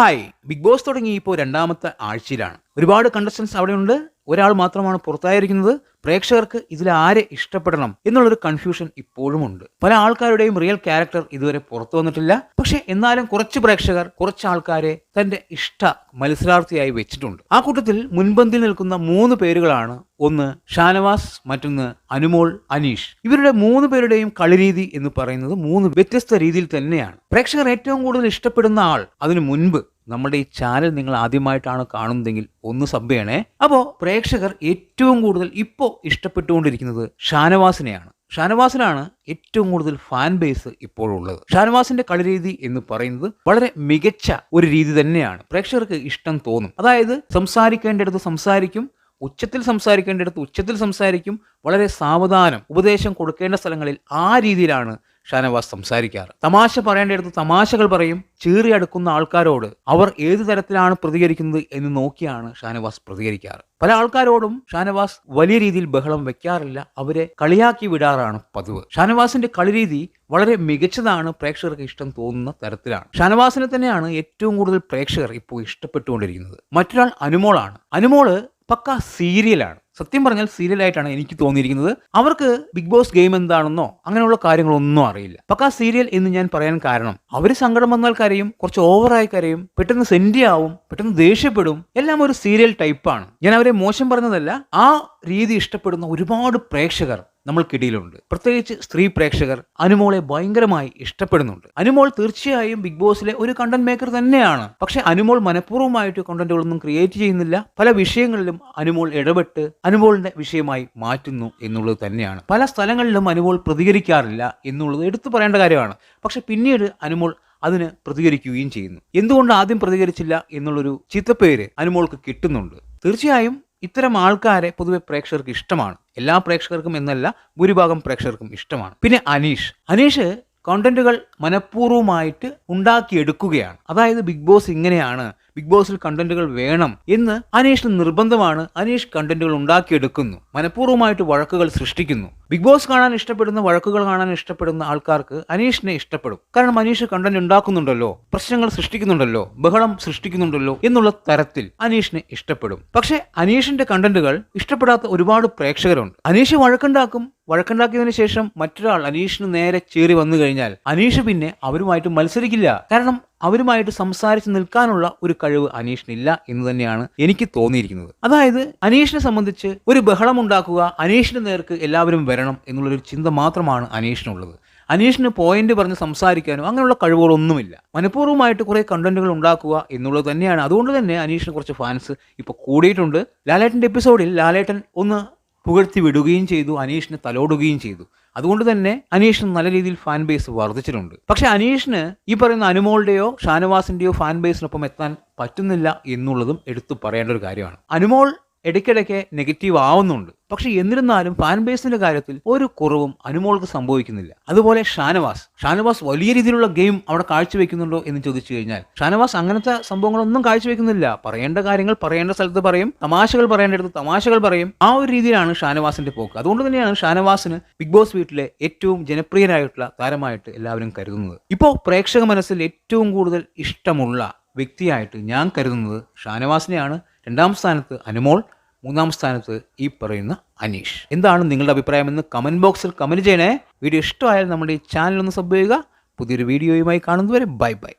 Hi big boss തുടങ്ങി ഇപ്പോൾ രണ്ടാമത്തെ ആഴ്ചയിലാണ്. ഒരുപാട് കണ്ടസ്റ്റൻസ് അവിടെയുണ്ട്. ഒരാൾ മാത്രമാണ് പുറത്തായിരിക്കുന്നത്. പ്രേക്ഷകർക്ക് ഇതിൽ ആരെ ഇഷ്ടപ്പെടണം എന്നുള്ളൊരു കൺഫ്യൂഷൻ ഇപ്പോഴും ഉണ്ട് പല ആൾക്കാരുടെയും റിയൽ ക്യാരക്ടർ ഇതുവരെ പുറത്തു വന്നിട്ടില്ല. പക്ഷെ എന്നാലും കുറച്ച് പ്രേക്ഷകർ കുറച്ച് ആൾക്കാരെ തന്റെ ഇഷ്ട മത്സരാർത്ഥിയായി വെച്ചിട്ടുണ്ട്. ആ കൂട്ടത്തിൽ മുൻപന്തിൽ നിൽക്കുന്ന മൂന്ന് പേരുകളാണ്. ഒന്ന് ഷാനവാസ് മറ്റൊന്ന് അനുമോൾ അനീഷ്. ഇവരുടെ മൂന്ന് പേരുടെയും കളിരീതി എന്ന് പറയുന്നത് മൂന്ന് വ്യത്യസ്ത രീതിയിൽ തന്നെയാണ്. പ്രേക്ഷകർ ഏറ്റവും കൂടുതൽ ഇഷ്ടപ്പെടുന്ന ആൾ അതിനു മുൻപ് നമ്മുടെ ഈ ചാനൽ നിങ്ങൾ ആദ്യമായിട്ടാണ് കാണുന്നതെങ്കിൽ ഒന്ന് സബ് ചെയ്യണേ. അപ്പോൾ പ്രേക്ഷകർ ഏറ്റവും കൂടുതൽ ഇപ്പോൾ ഇഷ്ടപ്പെട്ടുകൊണ്ടിരിക്കുന്നത് ഷാനവാസിനെയാണ്. ഷാനവാസിനാണ് ഏറ്റവും കൂടുതൽ ഫാൻ ബേസ് ഇപ്പോഴുള്ളത്. ഷാനവാസിന്റെ കളിരീതി എന്ന് പറയുന്നത് വളരെ മികച്ച ഒരു രീതി തന്നെയാണ്. പ്രേക്ഷകർക്ക് ഇഷ്ടം തോന്നും. അതായത് സംസാരിക്കേണ്ടിടത്ത് സംസാരിക്കും ഉച്ചത്തിൽ സംസാരിക്കേണ്ടിടത്ത് ഉച്ചത്തിൽ സംസാരിക്കും വളരെ സാവധാനം ഉപദേശം കൊടുക്കേണ്ട സ്ഥലങ്ങളിൽ ആ രീതിയിലാണ് ഷാനവാസ് സംസാരിക്കാറ്. തമാശ പറയേണ്ടിടത്ത് തമാശകൾ പറയും ചീറി അടുക്കുന്ന ആൾക്കാരോട്. അവർ ഏത് തരത്തിലാണ് പ്രതികരിക്കുന്നത് എന്ന് നോക്കിയാണ് ഷാനവാസ് പ്രതികരിക്കാറ്. പല ആൾക്കാരോടും ഷാനവാസ് വലിയ രീതിയിൽ ബഹളം വെക്കാറില്ല. അവരെ കളിയാക്കി വിടാറാണ് പതിവ്. ഷാനവാസിന്റെ കളിരീതി വളരെ മികച്ചതാണ് പ്രേക്ഷകർക്ക് ഇഷ്ടം തോന്നുന്ന തരത്തിലാണ്. ഷാനവാസിനെ തന്നെയാണ് ഏറ്റവും കൂടുതൽ പ്രേക്ഷകർ ഇപ്പോൾ ഇഷ്ടപ്പെട്ടുകൊണ്ടിരിക്കുന്നത്. മറ്റൊരാൾ അനുമോളാണ്. അനുമോൾ പക്ക സീരിയലാണ്. സത്യം പറഞ്ഞാൽ സീരിയലായിട്ടാണ് എനിക്ക് തോന്നിയിരിക്കുന്നത്. അവർക്ക് ബിഗ് ബോസ് ഗെയിം എന്താണെന്നോ അങ്ങനെയുള്ള കാര്യങ്ങളൊന്നും അറിയില്ല. പക്ക സീരിയൽ എന്ന് ഞാൻ പറയാൻ കാരണം അവർ സങ്കടം വന്നാൽ കരയും കുറച്ച് ഓവറായി കരയും പെട്ടെന്ന് സെന്റി ആവും പെട്ടെന്ന് ദേഷ്യപ്പെടും എല്ലാം ഒരു സീരിയൽ ടൈപ്പാണ്. ഞാൻ അവരെ മോശം പറഞ്ഞതല്ല ആ രീതി ഇഷ്ടപ്പെടുന്ന ഒരുപാട് പ്രേക്ഷകർ നമ്മൾക്കിടയിലുണ്ട്. പ്രത്യേകിച്ച് സ്ത്രീ പ്രേക്ഷകർ അനുമോളെ ഭയങ്കരമായി ഇഷ്ടപ്പെടുന്നുണ്ട്. അനുമോൾ തീർച്ചയായും ബിഗ് ബോസിലെ ഒരു കണ്ടന്റ് മേക്കർ തന്നെയാണ്. പക്ഷെ അനുമോൾ മനഃപൂർവമായിട്ട് കണ്ടന്റുകളൊന്നും ക്രിയേറ്റ് ചെയ്യുന്നില്ല. പല വിഷയങ്ങളിലും അനുമോൾ ഇടപെട്ട് അനുമോളിന്റെ വിഷയമായി മാറ്റുന്നു എന്നുള്ളത് തന്നെയാണ്. പല സ്ഥലങ്ങളിലും അനുമോൾ പ്രതികരിക്കാറില്ല എന്നുള്ളത് എടുത്തു പറയേണ്ട കാര്യമാണ്. പക്ഷെ പിന്നീട് അനുമോൾ അതിന് പ്രതികരിക്കുകയും ചെയ്യുന്നു. എന്തുകൊണ്ട് ആദ്യം പ്രതികരിച്ചില്ല എന്നുള്ളൊരു ചിത്തപ്പേര് അനുമോൾക്ക് കിട്ടുന്നുണ്ട്. തീർച്ചയായും ഇത്തരം ആൾക്കാരെ പൊതുവെ പ്രേക്ഷകർക്ക് ഇഷ്ടമാണ്. എല്ലാ പ്രേക്ഷകർക്കും എന്നല്ല ഭൂരിഭാഗം പ്രേക്ഷകർക്കും ഇഷ്ടമാണ്. പിന്നെ അനീഷ്. അനീഷ് കോണ്ടന്റുകൾ മനഃപൂർവമായിട്ട് ഉണ്ടാക്കിയെടുക്കുകയാണ്. അതായത് ബിഗ് ബോസ് ഇങ്ങനെയാണ് ബിഗ് ബോസിൽ കണ്ടന്റുകൾ വേണം എന്ന് അനീഷിന് നിർബന്ധമാണ് അനീഷ് കണ്ടന്റുകൾ ഉണ്ടാക്കിയെടുക്കുന്നു. മനഃപൂർവമായിട്ട് വഴക്കുകൾ സൃഷ്ടിക്കുന്നു. ബിഗ് ബോസ് കാണാൻ ഇഷ്ടപ്പെടുന്ന വഴക്കുകൾ കാണാൻ ഇഷ്ടപ്പെടുന്ന ആൾക്കാർക്ക് അനീഷിനെ ഇഷ്ടപ്പെടും. കാരണം അനീഷ് കണ്ടന്റ് ഉണ്ടാക്കുന്നുണ്ടല്ലോ പ്രശ്നങ്ങൾ സൃഷ്ടിക്കുന്നുണ്ടല്ലോ ബഹളം സൃഷ്ടിക്കുന്നുണ്ടല്ലോ എന്നുള്ള തരത്തിൽ അനീഷിനെ ഇഷ്ടപ്പെടും. പക്ഷെ അനീഷിന്റെ കണ്ടന്റുകൾ ഇഷ്ടപ്പെടാത്ത ഒരുപാട് പ്രേക്ഷകരുണ്ട്. അനീഷ് വഴക്കുണ്ടാക്കും. വഴക്കുണ്ടാക്കിയതിനു ശേഷം മറ്റൊരാൾ അനീഷിന് നേരെ ചേറി വന്നു കഴിഞ്ഞാൽ അനീഷ് പിന്നെ അവരുമായിട്ട് മത്സരിക്കില്ല. കാരണം അവരുമായിട്ട് സംസാരിച്ച് നിൽക്കാനുള്ള ഒരു കഴിവ് അനീഷിനില്ല എന്ന് തന്നെയാണ് എനിക്ക് തോന്നിയിരിക്കുന്നത്. അതായത് അനീഷിനെ സംബന്ധിച്ച് ഒരു ബഹളം ഉണ്ടാക്കുക അനീഷിന്റെ നേർക്ക് എല്ലാവരും വരണം എന്നുള്ളൊരു ചിന്ത മാത്രമാണ് അനീഷിനുള്ളത്. അനീഷിന് പോയിന്റ് പറഞ്ഞ് സംസാരിക്കാനോ അങ്ങനെയുള്ള കഴിവുകളൊന്നുമില്ല. മനഃപൂർവമായിട്ട് കുറേ കണ്ടന്റുകൾ ഉണ്ടാക്കുക എന്നുള്ളത് തന്നെയാണ്. അതുകൊണ്ട് തന്നെ അനീഷിന് കുറച്ച് ഫാൻസ് ഇപ്പോൾ കൂടിയിട്ടുണ്ട്. ലാലേട്ടന്റെ എപ്പിസോഡിൽ ലാലേട്ടൻ ഒന്ന് പുകഴ്ത്തി വിടുകയും ചെയ്തു അനീഷിനെ തലോടുകയും ചെയ്തു. അതുകൊണ്ട് തന്നെ അനീഷിന് നല്ല രീതിയിൽ ഫാൻ ബേസ് വർദ്ധിച്ചിട്ടുണ്ട്. പക്ഷെ അനീഷിന് ഈ പറയുന്ന അനുമോളുടെയോ ഷാനവാസിന്റെയോ ഫാൻ ബേസിനൊപ്പം എത്താൻ പറ്റുന്നില്ല എന്നുള്ളതും എടുത്തു പറയേണ്ട ഒരു കാര്യമാണ്. അനുമോൾ ഇടയ്ക്കിടയ്ക്ക് നെഗറ്റീവ് ആവുന്നുണ്ട്. പക്ഷെ എന്നിരുന്നാലും ഫാൻ ബേസിന്റെ കാര്യത്തിൽ ഒരു കുറവും അനുമോൾക്ക് സംഭവിക്കുന്നില്ല. അതുപോലെ ഷാനവാസ്. ഷാനവാസ് വലിയ രീതിയിലുള്ള ഗെയിം അവിടെ കാഴ്ചവെക്കുന്നുണ്ടോ എന്ന് ചോദിച്ചു കഴിഞ്ഞാൽ ഷാനവാസ് അങ്ങനത്തെ സംഭവങ്ങളൊന്നും കാഴ്ചവെക്കുന്നില്ല. പറയേണ്ട കാര്യങ്ങൾ പറയേണ്ട സ്ഥലത്ത് പറയും തമാശകൾ പറയേണ്ടടുത്ത് തമാശകൾ പറയും. ആ ഒരു രീതിയിലാണ് ഷാനവാസിന്റെ പോക്ക്. അതുകൊണ്ട് തന്നെയാണ് ഷാനവാസിന് ബിഗ് ബോസ് വീട്ടിലെ ഏറ്റവും ജനപ്രിയനായിട്ടുള്ള താരമായിട്ട് എല്ലാവരും കരുതുന്നത്. ഇപ്പോൾ പ്രേക്ഷക മനസ്സിൽ ഏറ്റവും കൂടുതൽ ഇഷ്ടമുള്ള വ്യക്തിയായിട്ട് ഞാൻ കരുതുന്നത് ഷാനവാസിനെയാണ്. രണ്ടാം സ്ഥാനത്ത് അനുമോൾ മൂന്നാം സ്ഥാനത്ത് ഈ പറയുന്ന അനീഷ്. എന്താണ് നിങ്ങളുടെ അഭിപ്രായമെന്ന് കമന്റ് ബോക്സിൽ കമന്റ് ചെയ്യണേ. വീഡിയോ ഇഷ്ടമായാൽ നമ്മുടെ ഈ ചാനൽ ഒന്ന് സബ് ചെയ്യുക. പുതിയൊരു വീഡിയോയുമായി കാണുന്നതുവരെ ബൈ ബൈ